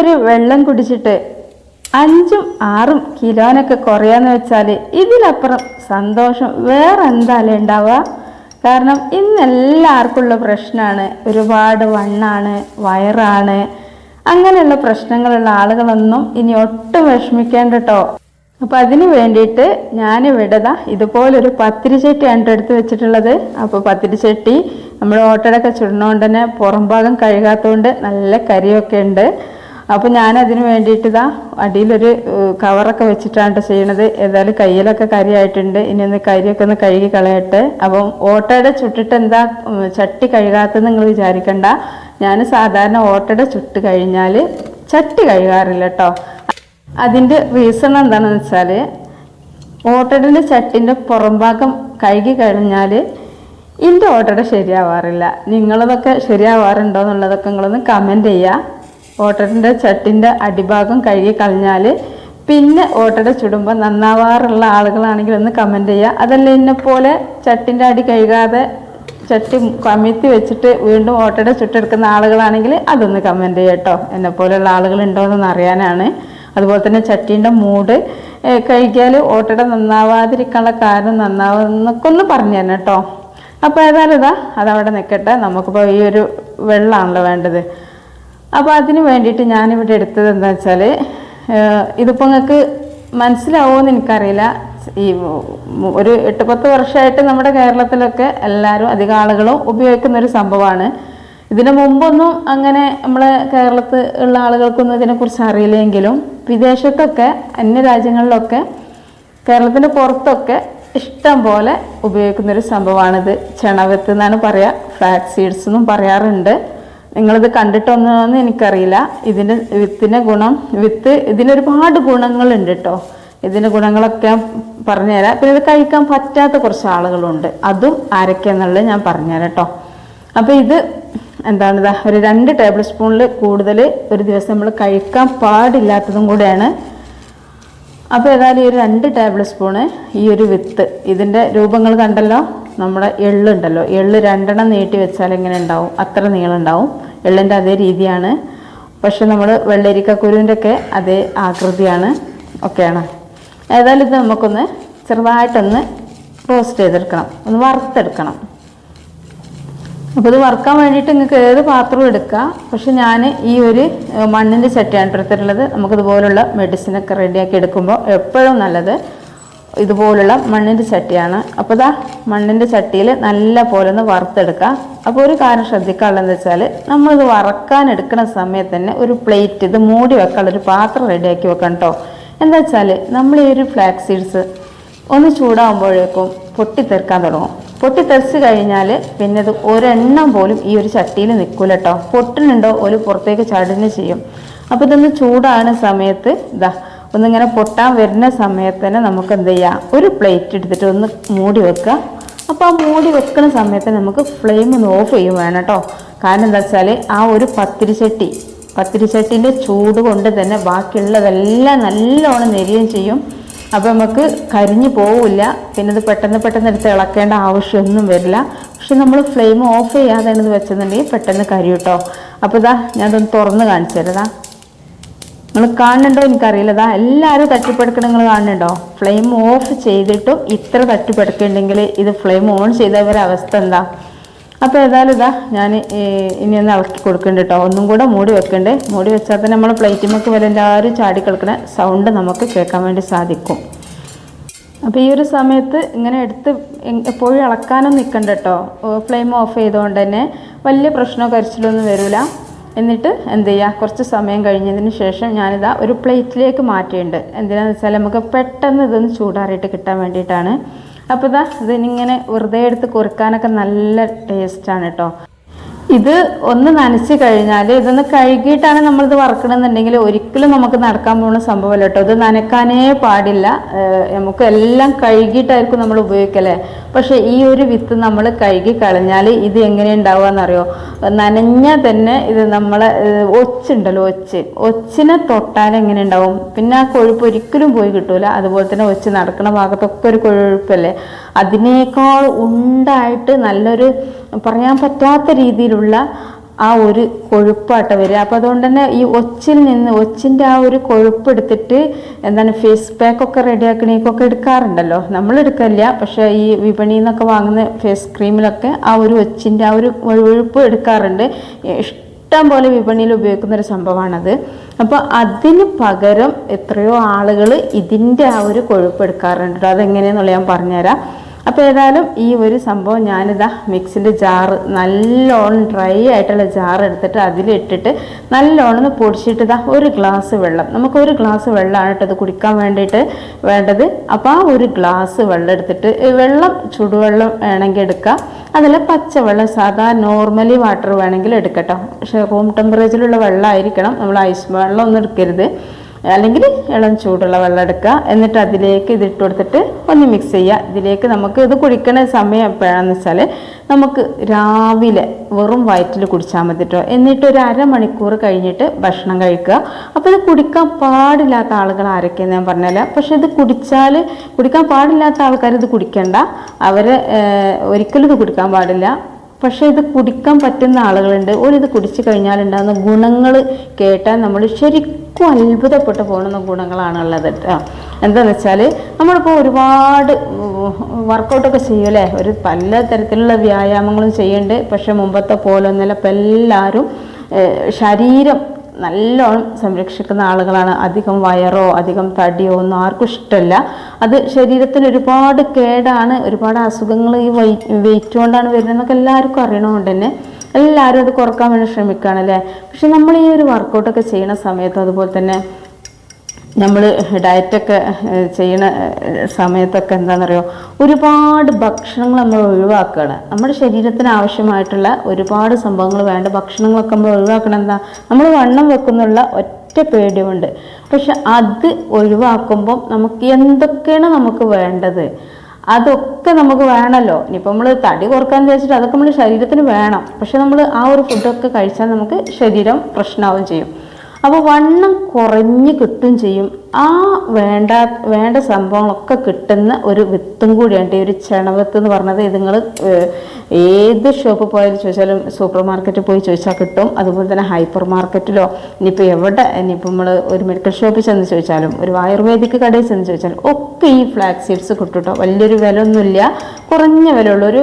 ഒരു വെള്ളം കുടിച്ചിട്ട് അഞ്ചും ആറും കിലോനൊക്കെ കുറയാന്ന് വെച്ചാൽ ഇതിലപ്പുറം സന്തോഷം വേറെ എന്തായാലും ഉണ്ടാവുക? കാരണം ഇന്ന് എല്ലാവർക്കും ഉള്ള പ്രശ്നമാണ് ഒരുപാട് വണ്ണാണ് വയറാണ്. അങ്ങനെയുള്ള പ്രശ്നങ്ങളുള്ള ആളുകളൊന്നും ഇനി ഒട്ടും വിഷമിക്കേണ്ട കേട്ടോ അപ്പം അതിന് വേണ്ടിയിട്ട് ഞാൻ വിടതാ ഇതുപോലൊരു പത്തിരി ചട്ടിയാണ് എടുത്ത് വെച്ചിട്ടുള്ളത്. അപ്പോൾ പത്തിരി ചട്ടി നമ്മൾ ഓട്ടടൊക്കെ ചുടണോണ്ട് തന്നെ പുറംഭാഗം കഴുകാത്തതുകൊണ്ട് നല്ല കരിയൊക്കെ ഉണ്ട്. അപ്പോൾ ഞാൻ അതിന് വേണ്ടിയിട്ട് ഇതാ അടിയിലൊരു കവറൊക്കെ വെച്ചിട്ടാണ് ട്ടോ ചെയ്യണത്. ഏതായാലും കയ്യിലൊക്കെ കരിയായിട്ടുണ്ട്. ഇനി ഒന്ന് കരിയൊക്കെ ഒന്ന് കഴുകി കളയട്ടെ. അപ്പം ഓട്ടയുടെ ചുട്ടിട്ട് എന്താ ചട്ടി കഴുകാത്തത് നിങ്ങൾ വിചാരിക്കണ്ട. ഞാൻ സാധാരണ ഓട്ടയുടെ ചുട്ട് കഴിഞ്ഞാൽ ചട്ടി കഴുകാറില്ല കേട്ടോ അതിന്റെ റീസൺ എന്താണെന്ന് വെച്ചാൽ ഓട്ടടിന്റെ ചട്ടിന്റെ പുറംഭാഗം കഴുകി കഴിഞ്ഞാൽ എന്റെ ഓട്ടട ശരിയാവാറില്ല. നിങ്ങളതൊക്കെ ശരിയാവാറുണ്ടോ എന്നുള്ളതൊക്കെ നിങ്ങളൊന്ന് കമന്റ് ചെയ്യുക ഓട്ടടിന്റെ ചട്ടിന്റെ അടിഭാഗം കഴുകി കളഞ്ഞാൽ പിന്നെ ഓട്ടട ചുടുമ്പോൾ നന്നാവാറുള്ള ആളുകളാണെങ്കിൽ ഒന്ന് കമന്റ് ചെയ്യുക അതല്ല പോലെ ചട്ടിന്റെ അടി കഴുകാതെ ചട്ടി കമിഴ്ത്തി വെച്ചിട്ട് വീണ്ടും ഓട്ടട ചുട്ടെടുക്കുന്ന ആളുകളാണെങ്കിൽ അതൊന്ന് കമന്റ് ചെയ്യുക കേട്ടോ എന്നെ പോലെയുള്ള ആളുകളുണ്ടോ എന്നൊന്ന് അറിയാനാണ്. അതുപോലെ തന്നെ ചട്ടീന്റെ മൂട് കഴിക്കാൽ ഓട്ടട നന്നാവാതിരിക്കാനുള്ള കാരണം നന്നാവുന്നൊക്കെ ഒന്ന് പറഞ്ഞു തന്നെ കേട്ടോ അപ്പോൾ ഏതായാലും ഇതാ അതവിടെ നിൽക്കട്ടെ നമുക്കിപ്പോൾ ഈ ഒരു വെള്ളമാണല്ലോ വേണ്ടത്. അപ്പോൾ അതിന് വേണ്ടിയിട്ട് ഞാനിവിടെ എടുത്തത് എന്താ വെച്ചാൽ ഇതിപ്പോൾ നിങ്ങൾക്ക് മനസ്സിലാവുമെന്ന് എനിക്കറിയില്ല. ഈ ഒരു എട്ട് പത്ത് വർഷമായിട്ട് നമ്മുടെ കേരളത്തിലൊക്കെ എല്ലാവരും അധികം ആളുകളും ഉപയോഗിക്കുന്ന ഒരു സംഭവമാണ് ഇതിനു മുമ്പൊന്നും അങ്ങനെ നമ്മളെ കേരളത്തിൽ ഉള്ള ആളുകൾക്കൊന്നും ഇതിനെക്കുറിച്ച് അറിയില്ലെങ്കിലും വിദേശത്തൊക്കെ അന്യ രാജ്യങ്ങളിലൊക്കെ കേരളത്തിന്റെ പുറത്തൊക്കെ ഇഷ്ടം പോലെ ഉപയോഗിക്കുന്നൊരു സംഭവമാണിത് ചെണവത്ത് എന്നാണ് പറയുക ഫ്ലാക്സ് സീഡ്സ് എന്നും പറയാറുണ്ട്. നിങ്ങളിത് കണ്ടിട്ടൊന്നും എനിക്കറിയില്ല. ഇതിന്റെ വിത്തിന്റെ ഗുണം വിത്ത് ഇതിനൊരുപാട് ഗുണങ്ങളുണ്ട് കേട്ടോ ഇതിന്റെ ഗുണങ്ങളൊക്കെ പറഞ്ഞുതരാം. പിന്നെ ഇത് കഴിക്കാൻ പറ്റാത്ത കുറച്ച് ആളുകളുണ്ട്. അതും ആരൊക്കെയെന്നുള്ളത് ഞാൻ പറഞ്ഞുതരാം കേട്ടോ അപ്പോൾ ഇത് എന്താണിതാ ഒരു രണ്ട് ടേബിൾ സ്പൂണിൽ കൂടുതൽ ഒരു ദിവസം നമ്മൾ കഴിക്കാൻ പാടില്ലാത്തതും കൂടെയാണ് അപ്പോൾ ഏതായാലും ഈ ഒരു രണ്ട് ടേബിൾ സ്പൂണ് ഈ ഒരു വിത്ത് ഇതിന്റെ രൂപങ്ങൾ കണ്ടല്ലോ? നമ്മുടെ എള്ളുണ്ടല്ലോ. എള്ള് രണ്ടെണ്ണം നീട്ടി വെച്ചാൽ എങ്ങനെ ഉണ്ടാവും? അത്ര നീളം ഉണ്ടാവും. എള്ളിന്റെ അതേ രീതിയാണ്. പക്ഷെ നമ്മൾ വെള്ളരിക്കക്കുരുവിന്റെ ഒക്കെ അതേ ആകൃതിയാണ്. ഒക്കെയാണ്. ഏതായാലും ഇത് നമുക്കൊന്ന് ചെറുതായിട്ടൊന്ന് റോസ്റ്റ് ചെയ്തെടുക്കണം. ഒന്ന് വറുത്തെടുക്കണം. അപ്പോൾ ഇത് വറുക്കാൻ വേണ്ടിയിട്ട് നിങ്ങൾക്ക് ഏത് പാത്രവും എടുക്കാം. പക്ഷെ ഞാൻ ഈ ഒരു മണ്ണിന്റെ ചട്ടിയാണ് എടുത്തിട്ടുള്ളത്. നമുക്കിതുപോലുള്ള മെഡിസിനൊക്കെ റെഡിയാക്കി എടുക്കുമ്പോൾ എപ്പോഴും നല്ലത് ഇതുപോലുള്ള മണ്ണിന്റെ ചട്ടിയാണ്. അപ്പോൾ ഇതാ മണ്ണിന്റെ ചട്ടിയിൽ നല്ല പോലെ ഒന്ന് വറുത്തെടുക്കാം. അപ്പോൾ ഒരു കാര്യം ശ്രദ്ധിക്കാനുള്ളതെന്ന് വെച്ചാൽ നമ്മളിത് വറക്കാൻ എടുക്കുന്ന സമയത്ത് തന്നെ ഒരു പ്ലേറ്റ് ഇത് മൂടി വെക്കാനുള്ള ഒരു പാത്രം റെഡിയാക്കി വെക്കണം കേട്ടോ എന്താ വെച്ചാൽ നമ്മൾ ഈ ഒരു ഫ്ലാക്സ് സീഡ്സ് ഒന്ന് ചൂടാകുമ്പോഴേക്കും പൊട്ടിത്തെറുക്കാൻ തുടങ്ങും. പൊട്ടിത്തെറിച്ച് കഴിഞ്ഞാൽ പിന്നെ അത് ഒരെണ്ണം പോലും ഈ ഒരു ചട്ടിയിൽ നിൽക്കൂല കേട്ടോ പൊട്ടിനുണ്ടോ ഒരു പുറത്തേക്ക് ചടഞ്ഞ് ചെയ്യും. അപ്പോൾ ഇതൊന്ന് ചൂടാകുന്ന സമയത്ത് ഇതാ ഒന്നിങ്ങനെ പൊട്ടാൻ വരുന്ന സമയത്ത് തന്നെ നമുക്ക് എന്ത് ചെയ്യാം? ഒരു പ്ലേറ്റ് എടുത്തിട്ട് ഒന്ന് മൂടി വെക്കുക. അപ്പോൾ ആ മൂടി വെക്കുന്ന സമയത്ത് നമുക്ക് ഫ്ലെയിം ഒന്ന് ഓഫ് ചെയ്യും വേണം കേട്ടോ കാരണം എന്താ വെച്ചാൽ ആ ഒരു പത്തിരിച്ചട്ടി പത്തിരിച്ചട്ടിന്റെ ചൂട് കൊണ്ട് തന്നെ ബാക്കിയുള്ളതെല്ലാം നല്ലോണം നെരിയും ചെയ്യും. അപ്പോൾ നമുക്ക് കരിഞ്ഞു പോവില്ല. പിന്നെ ഇത് പെട്ടെന്ന് പെട്ടെന്ന് എടുത്ത് ഇളക്കേണ്ട ആവശ്യമൊന്നും വരില്ല. പക്ഷെ നമ്മൾ ഫ്ലെയിം ഓഫ് ചെയ്യാതെ ഇത് വെച്ചെന്നുണ്ടെങ്കിൽ പെട്ടെന്ന് കരിയും കേട്ടോ അപ്പോൾ ഇതാ ഞാനതൊന്ന് തുറന്ന് കാണിച്ചു തരതാ നിങ്ങൾ കാണുന്നുണ്ടോ എനിക്കറിയില്ല. ഇതാ എല്ലാവരും തട്ടിപ്പെടുക്കണ നിങ്ങൾ കാണുന്നുണ്ടോ? ഫ്ലെയിം ഓഫ് ചെയ്തിട്ടും ഇത്ര തട്ടിപ്പെടുക്കുന്നുണ്ടെങ്കിൽ ഇത് ഫ്ലെയിം ഓൺ ചെയ്തവരെ അവസ്ഥ എന്താ? അപ്പോൾ ഏതായാലും ഇതാ ഞാൻ ഇനി ഒന്ന് ഇളക്കി കൊടുക്കുന്നുണ്ട് കേട്ടോ ഒന്നും കൂടെ മൂടി വെക്കണ്ടേ. മൂടി വെച്ചാൽ തന്നെ നമ്മൾ പ്ലേറ്റുമൊക്കെ വരെ എല്ലാവരും ചാടി കളിക്കുന്ന സൗണ്ട് നമുക്ക് കേൾക്കാൻ വേണ്ടി സാധിക്കും. അപ്പോൾ ഈ ഒരു സമയത്ത് ഇങ്ങനെ എടുത്ത് എപ്പോഴും ഇളക്കാനും നിൽക്കണ്ട കേട്ടോ ഫ്ലെയിം ഓഫ് ചെയ്തുകൊണ്ട് തന്നെ വലിയ പ്രശ്നമോ കരിച്ചിലൊന്നും വരില്ല എന്നിട്ട് എന്ത് ചെയ്യുക കുറച്ച് സമയം കഴിഞ്ഞതിന് ശേഷം ഞാനിതാ ഒരു പ്ലേറ്റിലേക്ക് മാറ്റിയിട്ടുണ്ട് എന്തിനാണെന്ന് വെച്ചാൽ നമുക്ക് പെട്ടെന്ന് ഇതൊന്ന് ചൂടാറിയിട്ട് കിട്ടാൻ വേണ്ടിയിട്ടാണ്. അപ്പോൾ ഇതാ ഇതിനിങ്ങനെ വെറുതെ എടുത്ത് കുറുക്കാനൊക്കെ നല്ല ടേസ്റ്റാണ് കേട്ടോ ഇത് ഒന്ന് നനച്ച് കഴിഞ്ഞാൽ ഇതൊന്ന് കഴുകിയിട്ടാണ് നമ്മളിത് വറക്കണമെന്നുണ്ടെങ്കിൽ ഒരിക്കലും നമുക്ക് നടക്കാൻ പോകുന്ന സംഭവമല്ല കേട്ടോ. ഇത് നനക്കാനേ പാടില്ല. നമുക്ക് എല്ലാം കഴുകിയിട്ടായിരിക്കും നമ്മൾ ഉപയോഗിക്കല്ലേ പക്ഷെ ഈ ഒരു വിത്ത് നമ്മൾ കഴുകി കളഞ്ഞാൽ ഇത് എങ്ങനെ ഉണ്ടാവുകയെന്നറിയോ? നനഞ്ഞാൽ തന്നെ ഇത് നമ്മളെ ഒച്ചുണ്ടല്ലോ ഒച്ച്. ഒച്ചിനെ തൊട്ടാൽ എങ്ങനെ ഉണ്ടാവും? പിന്നെ ആ കൊഴുപ്പ് ഒരിക്കലും പോയി കിട്ടൂല. അതുപോലെ തന്നെ ഒച്ച് നടക്കുന്ന ഭാഗത്തൊക്കെ ഒരു കൊഴുപ്പല്ലേ? അതിനേക്കാൾ ഉണ്ടായിട്ട് നല്ലൊരു പറയാൻ പറ്റാത്ത രീതിയിലുള്ള ആ ഒരു കൊഴുപ്പാട്ട വരിക. അപ്പോൾ അതുകൊണ്ട് തന്നെ ഈ ഒച്ചിൽ നിന്ന് ഒച്ചിന്റെ ആ ഒരു കൊഴുപ്പ് എടുത്തിട്ട് എന്താണ് ഫേസ് പാക്ക് ഒക്കെ റെഡിയാക്കണേക്കൊക്കെ എടുക്കാറുണ്ടല്ലോ. നമ്മൾ എടുക്കില്ല പക്ഷേ ഈ വിപണിയിൽ നിന്നൊക്കെ വാങ്ങുന്ന ഫേസ് ക്രീമിലൊക്കെ ആ ഒരു ഒച്ചിന്റെ ആ ഒരു കൊഴുപ്പ് എടുക്കാറുണ്ട്. ഇഷ്ടം പോലെ വിപണിയിൽ ഉപയോഗിക്കുന്ന ഒരു സംഭവമാണത്. അപ്പോൾ അതിന് പകരം എത്രയോ ആളുകൾ ഇതിന്റെ ആ ഒരു കൊഴുപ്പ് എടുക്കാറുണ്ട് അതെങ്ങനെയെന്നുള്ള ഞാൻ പറഞ്ഞുതരാം. ഏതായാലും ഈ ഒരു സംഭവം ഞാനിതാ മിക്സിന്റെ ജാറ് നല്ലോണം ഡ്രൈ ആയിട്ടുള്ള ജാറ് എടുത്തിട്ട് അതിലിട്ടിട്ട് നല്ലോണം പൊടിച്ചിട്ട് ഇതാ ഒരു ഗ്ലാസ് വെള്ളം. നമുക്ക് ഒരു ഗ്ലാസ് വെള്ളമാണ് കേട്ടോ ഇത് കുടിക്കാൻ വേണ്ടിയിട്ട് വേണ്ടത്. അപ്പോൾ ആ ഒരു ഗ്ലാസ് വെള്ളം എടുത്തിട്ട് വെള്ളം ചുടുവെള്ളം വേണമെങ്കിൽ എടുക്കാം. അതിൽ പച്ചവെള്ളം സാധാ നോർമലി വാട്ടർ വേണമെങ്കിൽ എടുക്കട്ടോ പക്ഷേ റൂം ടെമ്പറേച്ചറിലുള്ള വെള്ളമായിരിക്കണം. നമ്മൾ ഐസ് വെള്ളം ഒന്നും എടുക്കരുത്. അല്ലെങ്കിൽ ഇളം ചൂടുള്ള വെള്ളം എടുക്കുക. എന്നിട്ട് അതിലേക്ക് ഇതിട്ട് കൊടുത്തിട്ട് ഒന്ന് മിക്സ് ചെയ്യുക. ഇതിലേക്ക് നമുക്ക് ഇത് കുടിക്കണ സമയം എപ്പോഴാണെന്ന് വെച്ചാൽ നമുക്ക് രാവിലെ വെറും വയറ്റിൽ കുടിച്ചാൽ മതി കേട്ടോ എന്നിട്ട് ഒരു അരമണിക്കൂർ കഴിഞ്ഞിട്ട് ഭക്ഷണം കഴിക്കുക. അപ്പോൾ ഇത് കുടിക്കാൻ പാടില്ലാത്ത ആളുകൾ ആരൊക്കെയെന്ന് ഞാൻ പറഞ്ഞല്ല പക്ഷെ ഇത് കുടിച്ചാൽ കുടിക്കാൻ പാടില്ലാത്ത ആൾക്കാർ ഇത് കുടിക്കണ്ട. അവർ ഒരിക്കലും ഇത് കുടിക്കാൻ പാടില്ല. പക്ഷേ ഇത് കുടിക്കാൻ പറ്റുന്ന ആളുകളുണ്ട്. ഒരിത് കുടിച്ചു കഴിഞ്ഞാൽ ഉണ്ടാകുന്ന ഗുണങ്ങൾ കേട്ടാൽ നമ്മൾ ശരിക്കും അത്ഭുതപ്പെട്ടു പോകുന്ന ഗുണങ്ങളാണ് ഉള്ളത് കേട്ടോ എന്താണെന്ന് വെച്ചാൽ നമ്മളിപ്പോൾ ഒരുപാട് വർക്കൗട്ടൊക്കെ ചെയ്യൂലേ? ഒരു പല തരത്തിലുള്ള വ്യായാമങ്ങളും ചെയ്യുന്നുണ്ട് പക്ഷേ മുമ്പത്തെ പോലെ ഒന്നല്ല. ഇപ്പം എല്ലാവരും ശരീരം നല്ലോണം സംരക്ഷിക്കുന്ന ആളുകളാണ്. അധികം വയറോ അധികം തടിയോ ഒന്നും ആർക്കും ഇഷ്ടമല്ല അത് ശരീരത്തിന് ഒരുപാട് കേടാണ് ഒരുപാട് അസുഖങ്ങൾ ഈ വെയിറ്റ് കൊണ്ടാണ് വരുന്നതെന്നൊക്കെ എല്ലാവർക്കും അറിയണതുകൊണ്ട് തന്നെ എല്ലാവരും അത് കുറയ്ക്കാൻ വേണ്ടി ശ്രമിക്കുകയാണ് അല്ലേ? പക്ഷെ നമ്മൾ ഈ ഒരു വർക്കൗട്ടൊക്കെ ചെയ്യുന്ന സമയത്ത് അതുപോലെ തന്നെ നമ്മൾ ഡയറ്റൊക്കെ ചെയ്യുന്ന സമയത്തൊക്കെ എന്താണെന്നറിയോ ഒരുപാട് ഭക്ഷണങ്ങൾ നമ്മൾ ഒഴിവാക്കുകയാണ് നമ്മുടെ ശരീരത്തിന് ആവശ്യമായിട്ടുള്ള ഒരുപാട് സംഭവങ്ങൾ വേണ്ട ഭക്ഷണങ്ങളൊക്കെ നമ്മൾ ഒഴിവാക്കണം എന്താ? നമ്മൾ വണ്ണം വെക്കുന്നുള്ള ഒറ്റ പേടിയുണ്ട് പക്ഷെ അത് ഒഴിവാക്കുമ്പം നമുക്ക് എന്തൊക്കെയാണ് നമുക്ക് വേണ്ടത്? അതൊക്കെ നമുക്ക് വേണമല്ലോ. ഇനിയിപ്പോൾ നമ്മൾ തടി കുറയ്ക്കാൻ വിചാരിച്ചിട്ട് അതൊക്കെ നമ്മൾ ശരീരത്തിന് വേണം. പക്ഷെ നമ്മൾ ആ ഒരു ഫുഡൊക്കെ കഴിച്ചാൽ നമുക്ക് ശരീരം പ്രശ്നമാവുകയും ചെയ്യും. അപ്പോൾ വണ്ണം കുറഞ്ഞ് കിട്ടും ചെയ്യും. ആ വേണ്ട വേണ്ട സംഭവങ്ങളൊക്കെ കിട്ടുന്ന ഒരു വിത്തും കൂടിയാണ് ഈ ഒരു ചെണവത്ത് എന്ന് പറഞ്ഞത് ഇത് നിങ്ങൾ ഏത് ഷോപ്പ് പോയാലും ചോദിച്ചാലും സൂപ്പർ മാർക്കറ്റിൽ പോയി ചോദിച്ചാൽ കിട്ടും. അതുപോലെ തന്നെ ഹൈപ്പർ മാർക്കറ്റിലോ ഇനിയിപ്പോൾ എവിടെ ഇനിയിപ്പോൾ നമ്മൾ ഒരു മെഡിക്കൽ ഷോപ്പിൽ ചെന്ന് ചോദിച്ചാലും ഒരു ആയുർവേദിക് കടയിൽ ചെന്ന് ചോദിച്ചാലും ഒക്കെ ഈ ഫ്ലാക്സ് സീഡ്സ് കിട്ടും കേട്ടോ വലിയൊരു വില ഒന്നുമില്ല കുറഞ്ഞ വിലയുള്ള. ഒരു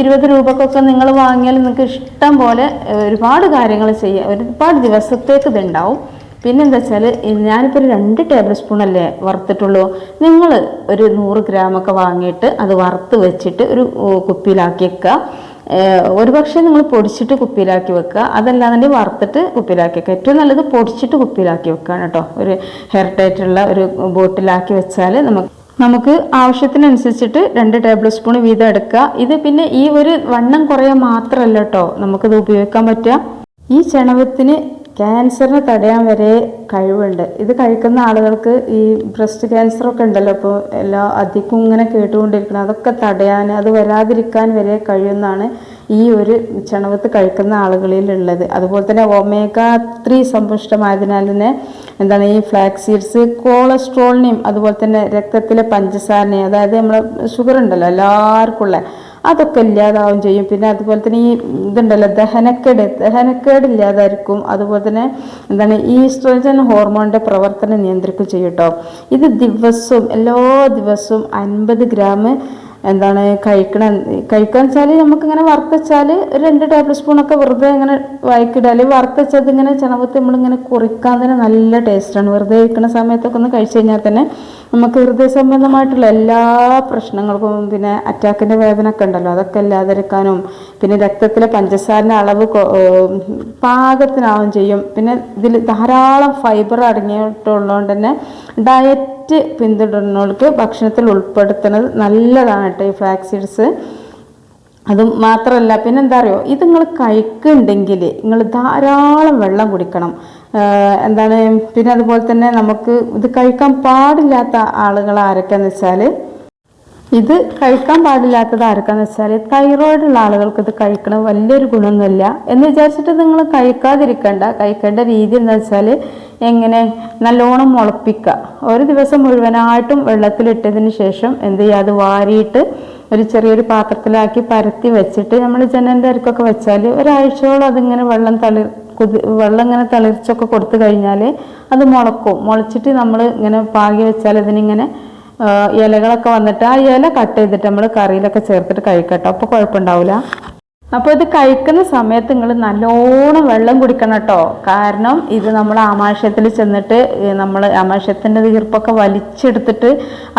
ഇരുപത് രൂപക്കൊക്കെ നിങ്ങൾ വാങ്ങിയാൽ നിങ്ങൾക്ക് ഇഷ്ടം പോലെ ഒരുപാട് കാര്യങ്ങൾ ചെയ്യാം. ഒരുപാട് ദിവസത്തേക്ക് ഇതുണ്ടാവും. പിന്നെന്താ വെച്ചാൽ ഞാനിപ്പോൾ ഒരു രണ്ട് ടേബിൾ സ്പൂൺ അല്ലേ വറുത്തിട്ടുള്ളൂ. നിങ്ങൾ ഒരു നൂറ് ഗ്രാമൊക്കെ വാങ്ങിയിട്ട് അത് വറുത്ത് വെച്ചിട്ട് ഒരു കുപ്പിയിലാക്കി വെക്കുക. ഏഹ്, ഒരു പക്ഷേ നിങ്ങൾ പൊടിച്ചിട്ട് കുപ്പിയിലാക്കി വെക്കുക. അതല്ലാന്നുണ്ടെങ്കിൽ വറുത്തിട്ട് കുപ്പിയിലാക്കി വെക്കുക. ഏറ്റവും നല്ലത് പൊടിച്ചിട്ട് കുപ്പിയിലാക്കി വെക്കുകയാണ് കേട്ടോ. ഒരു ഹെയർ ടൈറ്റുള്ള ഒരു ബോട്ടിലാക്കി വെച്ചാൽ നമുക്ക് നമുക്ക് ആവശ്യത്തിനനുസരിച്ചിട്ട് രണ്ട് ടേബിൾ സ്പൂൺ വീതം എടുക്കുക. ഇത് പിന്നെ ഈ ഒരു വണ്ണം കുറയാൻ മാത്രമല്ല കേട്ടോ. നമുക്കിത് ഉപയോഗിക്കാൻ പറ്റുക. ഈ ചണവത്തിന് ക്യാൻസറിനെ തടയാൻ വരെ കഴിവുണ്ട്. ഇത് കഴിക്കുന്ന ആളുകൾക്ക് ഈ ബ്രസ്റ്റ് ക്യാൻസറൊക്കെ ഉണ്ടല്ലോ ഇപ്പോൾ എല്ലാ അധികം ഇങ്ങനെ കേട്ടുകൊണ്ടിരിക്കണം അതൊക്കെ തടയാൻ അത് വരാതിരിക്കാൻ വരെ കഴിയുന്നതാണ് ഈ ഒരു ചണവത്ത് കഴിക്കുന്ന ആളുകളിൽ ആളുകളിലുള്ളത്. അതുപോലെ തന്നെ ഒമേഗ ത്രീ സമ്പുഷ്ടമായതിനാൽ തന്നെ എന്താണ് ഈ ഫ്ലാക്സ് സീഡ്സ് കൊളസ്ട്രോളിനെയും അതുപോലെ തന്നെ രക്തത്തിലെ പഞ്ചസാരനെയും അതായത് നമ്മൾ ഷുഗർ ഉണ്ടല്ലോ എല്ലാവർക്കും ഉള്ള അതൊക്കെ ഇല്ലാതാവും ചെയ്യും. പിന്നെ അതുപോലെ തന്നെ ഈ ഇതുണ്ടല്ലോ ദഹനക്കേട്. ദഹനക്കേട് ഇല്ലാതായിരിക്കും. അതുപോലെ തന്നെ എന്താണ് ഈസ്ട്രോജൻ ഹോർമോണിന്റെ പ്രവർത്തനം നിയന്ത്രിക്കും ചെയ്യും കേട്ടോ ഇത് ദിവസവും എല്ലാ ദിവസവും അൻപത് ഗ്രാം എന്താണ് കഴിക്കണം കഴിക്കാൻ വെച്ചാൽ നമുക്കിങ്ങനെ വറുത്തച്ചാൽ ഒരു രണ്ട് ടേബിൾ സ്പൂണൊക്കെ വെറുതെ ഇങ്ങനെ വായിക്കിടാൽ വറുത്തച്ചത് ഇങ്ങനെ ചെണവത്ത് നമ്മളിങ്ങനെ കുറിക്കാൻ തന്നെ നല്ല ടേസ്റ്റാണ്. വെറുതെ ഇരിക്കുന്ന സമയത്തൊക്കെ ഒന്ന് കഴിച്ചു കഴിഞ്ഞാൽ തന്നെ നമുക്ക് ഹൃദയ സംബന്ധമായിട്ടുള്ള എല്ലാ പ്രശ്നങ്ങൾക്കും പിന്നെ അറ്റാക്കിന്റെ വേദന ഒക്കെ ഉണ്ടല്ലോ അതൊക്കെ ഇല്ലാതിരിക്കാനും പിന്നെ രക്തത്തിലെ പഞ്ചസാരന്റെ അളവ് പാകത്തിനാവും ചെയ്യും. പിന്നെ ഇതിൽ ധാരാളം ഫൈബർ അടങ്ങിയിട്ടുള്ളതുകൊണ്ട് തന്നെ ഡയറ്റ് പിന്തുടരുന്നവർക്ക് ഭക്ഷണത്തിൽ ഉൾപ്പെടുത്തുന്നത് നല്ലതാണ് കേട്ടോ ഈ ഫ്ലാക്സീഡ്സ് അതും മാത്രമല്ല പിന്നെന്താ അറിയോ? ഇത് നിങ്ങൾ കഴിക്കുന്നുണ്ടെങ്കിൽ നിങ്ങൾ ധാരാളം വെള്ളം കുടിക്കണം. എന്താണ് പിന്നെ അതുപോലെ തന്നെ നമുക്ക് ഇത് കഴിക്കാൻ പാടില്ലാത്ത ആളുകൾ ആരൊക്കെയെന്ന് വെച്ചാൽ ഇത് കഴിക്കാൻ പാടില്ലാത്തത് ആർക്കാന്ന് വെച്ചാൽ തൈറോയിഡ് ഉള്ള ആളുകൾക്ക് ഇത് കഴിക്കണം വലിയൊരു ഗുണമൊന്നുമില്ല. എന്ന് വിചാരിച്ചിട്ട് നിങ്ങൾ കഴിക്കാതിരിക്കണ്ട. കഴിക്കേണ്ട രീതി എന്താ വെച്ചാൽ എങ്ങനെ? നല്ലോണം മുളപ്പിക്കുക ഒരു ദിവസം മുഴുവനായിട്ടും വെള്ളത്തിലിട്ടതിന് ശേഷം എന്ത് ചെയ്യുക? അത് വാരിയിട്ട് ഒരു ചെറിയൊരു പാത്രത്തിലാക്കി പരത്തി വെച്ചിട്ട് നമ്മൾ ജനലിന്റെ അരിക്കൊക്കെ വെച്ചാൽ ഒരാഴ്ചയോളം അതിങ്ങനെ വെള്ളം തളി കുതി വെള്ളം ഇങ്ങനെ തളിർച്ചൊക്കെ കൊടുത്തു കഴിഞ്ഞാൽ അത് മുളക്കും. മുളച്ചിട്ട് നമ്മൾ ഇങ്ങനെ പാകി വെച്ചാൽ ഇതിനിങ്ങനെ ആ, ഇലകളൊക്കെ വന്നിട്ട് ആ ഇല കട്ട് ചെയ്തിട്ട് നമ്മൾ കറിയിലൊക്കെ ചേർത്തിട്ട് കഴിക്കട്ടോ. അപ്പോൾ കുഴപ്പമുണ്ടാവില്ല അപ്പോൾ ഇത് കഴിക്കുന്ന സമയത്ത് നിങ്ങൾ നല്ലോണം വെള്ളം കുടിക്കണം കേട്ടോ. കാരണം ഇത് നമ്മൾ ആമാശയത്തിൽ ചെന്നിട്ട് നമ്മൾ ആമാശയത്തിന്റെ ഈർപ്പൊക്കെ വലിച്ചെടുത്തിട്ട്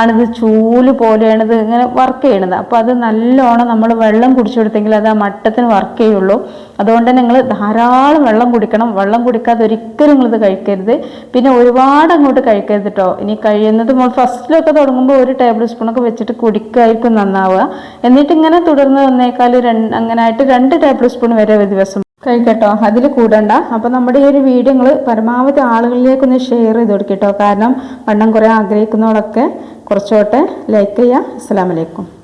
ആണിത് ചൂൽ പോലെയാണ് ഇത് ഇങ്ങനെ വർക്ക് ചെയ്യണത്. അപ്പോൾ അത് നല്ലോണം നമ്മൾ വെള്ളം കുടിച്ചെടുത്തെങ്കിൽ അത് ആ മട്ടത്തിന് വർക്ക് ചെയ്യുള്ളൂ. അതുകൊണ്ട് നിങ്ങൾ ധാരാളം വെള്ളം കുടിക്കണം. വെള്ളം കുടിക്കാതെ ഒരിക്കലും നിങ്ങളിത് കഴിക്കരുത്. പിന്നെ ഒരുപാട് അങ്ങോട്ട് കഴിക്കരുത് കേട്ടോ ഇനി കഴിയുന്നത് ഫസ്റ്റിലൊക്കെ തുടങ്ങുമ്പോൾ ഒരു ടേബിൾ സ്പൂണൊക്കെ വെച്ചിട്ട് കുടിക്കായിരിക്കും നന്നാവുക. എന്നിട്ട് ഇങ്ങനെ തുടർന്ന് വന്നേക്കാൾ രണ്ട് അങ്ങനായിട്ട് രണ്ട് ടേബിൾ സ്പൂൺ വരെ ദിവസം കഴിക്കട്ടോ അതിൽ കൂടണ്ട. അപ്പോൾ നമ്മുടെ ഈ ഒരു വീഡിയോ നിങ്ങൾ പരമാവധി ആളുകളിലേക്ക് ഒന്ന് ഷെയർ ചെയ്ത് കൊടുക്കട്ടോ കാരണം വണ്ണം കുറേ ആഗ്രഹിക്കുന്നവരൊക്കെ കുറച്ചോട്ടെ ലൈക്ക് ചെയ്യുക അസ്സാം വലൈക്കും